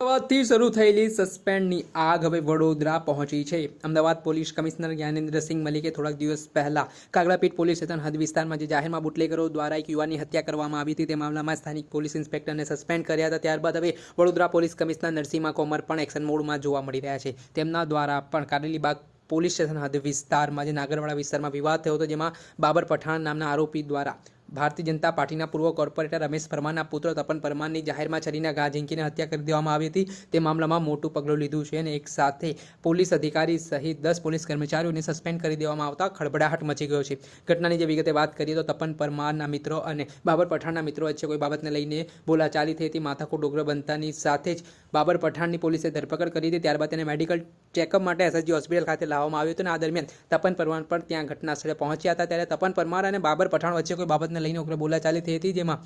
અમદાવાદથી શરૂ થયેલી સસ્પેન્ડની આગ હવે વડોદરા પહોંચી છે. અમદાવાદ પોલીસ કમિશનર જ્ઞાનેન્દ્રસિંહ મલિકે થોડાક દિવસ પહેલા કાગડાપીઠ પોલીસ સ્ટેશન હદ વિસ્તારમાં જે જાહેરમાં બુટલેગરો દ્વારા એક યુવાનની હત્યા કરવામાં આવી હતી, તે મામલામાં સ્થાનિક પોલીસ ઇન્સ્પેક્ટરને સસ્પેન્ડ કર્યા હતા. ત્યારબાદ હવે વડોદરા પોલીસ કમિશનર નરસિંહમાં કોમર પણ એક્શન મોડમાં જોવા મળી રહ્યા છે. તેમના દ્વારા પણ કારેલીબાગ પોલીસ સ્ટેશન હદ વિસ્તારમાં, જે નાગરવાડા વિસ્તારમાં વિવાદ થયો હતો, જેમાં બાબર પઠાણ નામના આરોપી દ્વારા ભારતીય જનતા પાર્ટીના પૂર્વ કોર્પોરેટર રમેશ પરમારના પુત્ર તપન પરમારની જાહેરમાં છરીના ઘા ઝીંકીને હત્યા કરી દેવામાં આવી હતી. તે મામલામાં મોટું પગલું લીધું છે અને એક સાથે પોલીસ અધિકારી સહિત દસ પોલીસ કર્મચારીઓને સસ્પેન્ડ કરી દેવામાં આવતા ખળબડાહટ મચી ગયો છે. ઘટનાની જે વિગતે વાત કરીએ તો તપન પરમારના મિત્રો અને બાબર પઠાણના મિત્રો વચ્ચે કોઈ બાબતને લઈને બોલાચાલી થઈ હતી. માથાકૂટ ડોગરો બનતાની સાથે જ બાબર પઠાણની પોલીસે ધરપકડ કરી હતી. ત્યારબાદ તેને મેડિકલ ચેકઅપ માટે એસએસજી હોસ્પિટલ ખાતે લાવવામાં આવ્યું હતું અને આ દરમિયાન તપન પરમાર પણ ત્યાં ઘટના સ્થળે પહોંચ્યા હતા. ત્યારે તપન પરમાર અને બાબર પઠાણ વચ્ચે કોઈ બાબતને લઈને ઉગ્ર બોલાચાલી થઈ હતી, જેમાં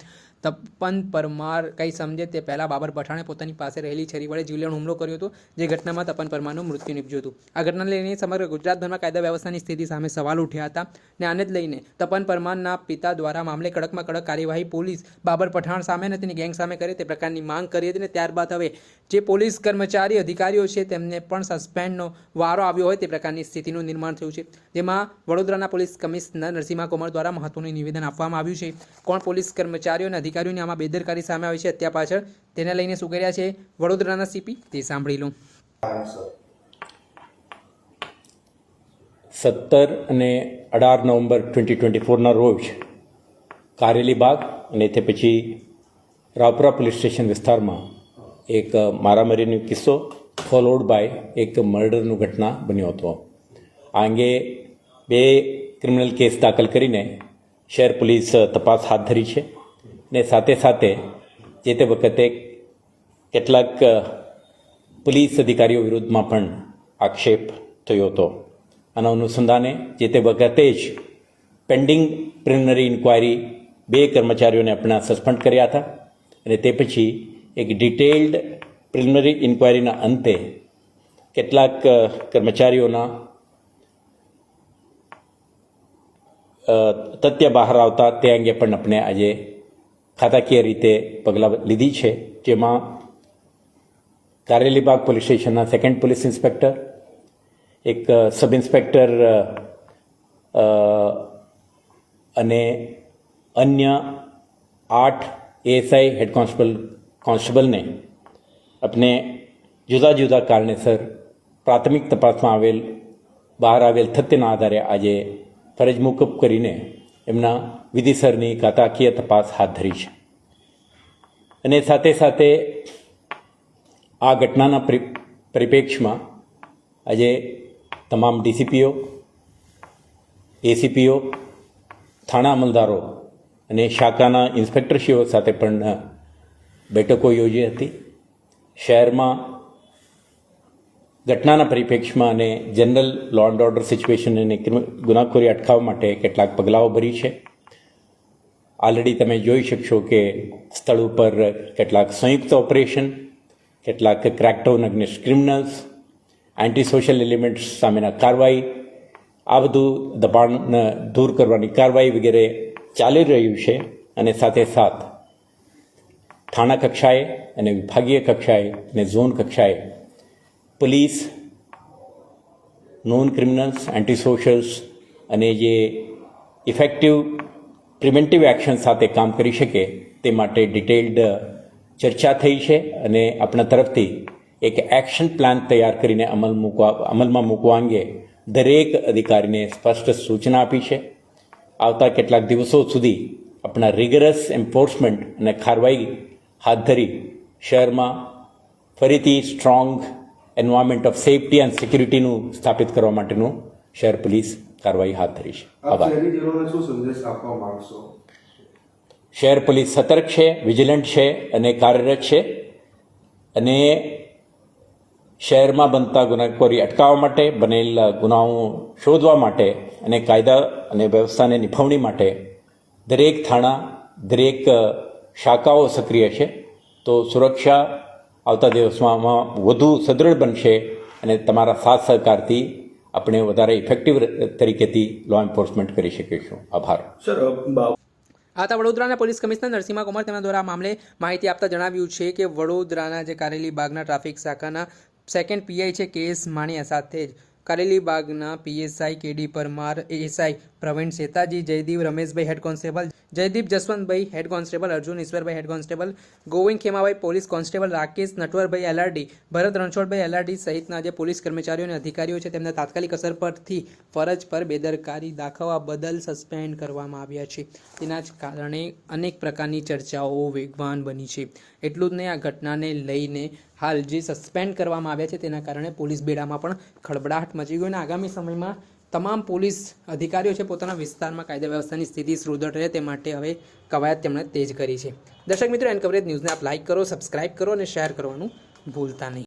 તપન પરમાર કંઈ સમજે તે પહેલાં બાબર પઠાણે પોતાની પાસે રહેલી છરી વડે જીવલેણ હુમલો કર્યો હતો, જે ઘટનામાં તપન પરમારનું મૃત્યુ નીપજ્યું હતું. આ ઘટનાને લઈને સમગ્ર ગુજરાતભરમાં કાયદા વ્યવસ્થાની સ્થિતિ સામે સવાલ ઉઠ્યા હતા ને આને જ લઈને તપન પરમારના પિતા દ્વારા મામલે કડકમાં કડક કાર્યવાહી પોલીસ બાબર પઠાણ સામે અને તેની ગેંગ સામે કરે તે પ્રકારની માંગ કરી હતી અને ત્યારબાદ હવે જે પોલીસ કર્મચારી, અધિકારીઓ છે તેમને પણ સસ્પેન્ડનો વારો આવ્યો હોય તે પ્રકારની સ્થિતિનું નિર્માણ થયું છે, જેમાં વડોદરાના પોલીસ કમિશનર નરસિંહા કુમાર દ્વારા મહત્વનું નિવેદન આપવામાં આવ્યું છે. કોણ પોલીસ કર્મચારીઓ અને અધિકારીઓની આમાં બેદરકારી સામે આવી છે હત્યા પાછળ? તેને લઈને શું કર્યા છે? વડોદરાના સીપી, તે સાંભળી લો. સત્તર અને અઢાર નવેમ્બર ટ્વેન્ટી ટ્વેન્ટી ફોરના રોજ કારેલી બાગ અને તે પછી રાવપુરા પોલીસ સ્ટેશન વિસ્તારમાં એક મારામારીનો કિસ્સો ફોલોડ બાય એક મર્ડરનું ઘટના બન્યો હતો. આ અંગે બે ક્રિમિનલ કેસ દાખલ કરીને શહેર પોલીસ તપાસ હાથ ધરી છે. ને સાથે સાથે જે તે વખતે કેટલાક પોલીસ અધિકારીઓ વિરુદ્ધમાં પણ આક્ષેપ થયો હતો. આના અનુસંધાને જે તે વખતે જ પેન્ડિંગ પ્રિલિમિનરી ઇન્ક્વાયરી બે કર્મચારીઓને આપણા સસ્પેન્ડ કર્યા હતા અને તે પછી એક ડિટેલ્ડ પ્રિલિમિનરી ઇન્ક્વાયરીના અંતે કેટલાક કર્મચારીઓના તથ્ય બહાર આવતા તે અંગે પણ આપણે આજે ખાતાકીય રીતે પગલાં લીધી છે. જેમાં કારેલીબાગ પોલીસ સ્ટેશનના સેકન્ડ પોલીસ ઇન્સ્પેક્ટર, એક સબ ઇન્સ્પેક્ટર અને અન્ય આઠ એએસઆઈ હેડ કોન્સ્ટેબલ, કોન્સ્ટેબલને આપણે જુદા જુદા કારણેસર પ્રાથમિક તપાસમાં આવેલ, બહાર આવેલ તથ્યના આધારે આજે ફરજ મોકૂફ કરીને એમના વિધિસરની કાતાકીય તપાસ હાથ ધરી છે. અને સાથે સાથે આ ઘટનાના પરિ- પરિપ્રેક્ષમાં આજે તમામ ડીસીપીઓ, એસીપીઓ, થાણા અમલદારો અને શાખાના ઇન્સ્પેક્ટરશ્રીઓ સાથે પણ બેઠકો યોજી હતી. શહેરમાં ઘટનાના પરિપ્રેક્ષમાં અને general law and order situation અને ગુનાખોરી અટકાવવા માટે કેટલાક પગલાઓ ભરી છે. ઓલરેડી તમે જોઈ શકશો કે સ્થળ ઉપર કેટલાક સંયુક્ત ઓપરેશન કેટલાક crackdown against criminals anti social elements સામેના કાર્યવાહી, આ બધું દબાણ દૂર કરવાની કાર્યવાહી વગેરે ચાલી રહ્યું છે અને સાથે સાથ થાણા કક્ષાએ અને વિભાગીય કક્ષાએ અને ઝોન કક્ષાએ પોલીસ નોન ક્રિમિનલ્સ એન્ટી અને જે ઇફેક્ટિવ પ્રિવેન્ટિવ એક્શન સાથે કામ કરી શકે તે માટે ડિટેલ્ડ ચર્ચા થઈ છે અને આપણા તરફથી એક એક્શન પ્લાન તૈયાર કરીને અમલ મૂકવા, અમલમાં મૂકવા અંગે દરેક અધિકારીને સ્પષ્ટ સૂચના આપી છે. આવતા કેટલાક દિવસો સુધી આપણા રિગરસ એન્ફોર્સમેન્ટ અને કાર્યવાહી હાથ ધરી શહેરમાં ફરીથી strong environment of safety and સિક્યુરિટીનું સ્થાપિત કરવા માટેનું શહેર પોલીસ કાર્યવાહી હાથ ધરી છે. આભાર. શહેર પોલીસ સતર્ક છે વિજિલન્ટ છે અને કાર્યરત છે. અને શહેરમાં બનતા ગુનાખોરી અટકાવવા માટે બનેલા ગુનાઓ શોધવા માટે અને કાયદા અને વ્યવસ્થાને નિભાવણી માટે દરેક થાણા દરેક શાખાઓ સક્રિય છે. તો સુરક્ષા આવતા દિવસમાં વધુ સદૃઢ બનશે અને તમારા સાથ સહકારથી આપણે વધારે ઇફેક્ટિવ તરીકેથી લો એન્ફોર્સમેન્ટ કરી શકીશું. આભાર. સર આતા આ વડોદરાના પોલીસ કમિશનર નરસિંહા કુમાર તેમના દ્વારા આ મામલે માહિતી આપતા જણાવ્યું છે કે વડોદરાના જે કારેલી બાગના ટ્રાફિક શાખાના સેકન્ડ પીઆઈ છે કે એસ માણિયા સાથે જ Kareli બાગના PSI KD Parmar, ASI Pravin Shetaji, Jaydeep Rameshbhai head constable, Jaydeep Jaswantbhai head constable, Arjun Ishwarbhai head constable, Govind Khemabhai police constable, Rakesh Natwarbhai LRD, Bharat Ranchhodbhai LRD સહિતના જે police કર્મચારીઓ અને અધિકારીઓ છે, તેમના તાત્કાલિક અસર પરથી ફરજ પર બેદરકારી દાખવવા બદલ સસ્પેન્ડ કરવામાં આવ્યા છે. તેના જ કારણે અનેક પ્રકારની ચર્ચાઓ વેગવાન બની છે. એટલું જ નહીં, આ ઘટનાને લઈને હાલ જે સસ્પેન્ડ કરવામાં આવ્યા છે, તેના કારણે પોલીસ બેડામાં પણ ખળબડાટ મચી ગયો અને આગામી સમયમાં તમામ પોલીસ અધિકારીઓ છે પોતાના વિસ્તારમાં કાયદા વ્યવસ્થાની સ્થિતિ સુદૃઢ રહે તે માટે હવે કવાયત તેમણે તેજ કરી છે. દર્શક મિત્રો એન કવરેજ ન્યૂઝને આપ લાઇક કરો સબસ્ક્રાઇબ કરો અને શેર કરવાનું ભૂલતા નહીં.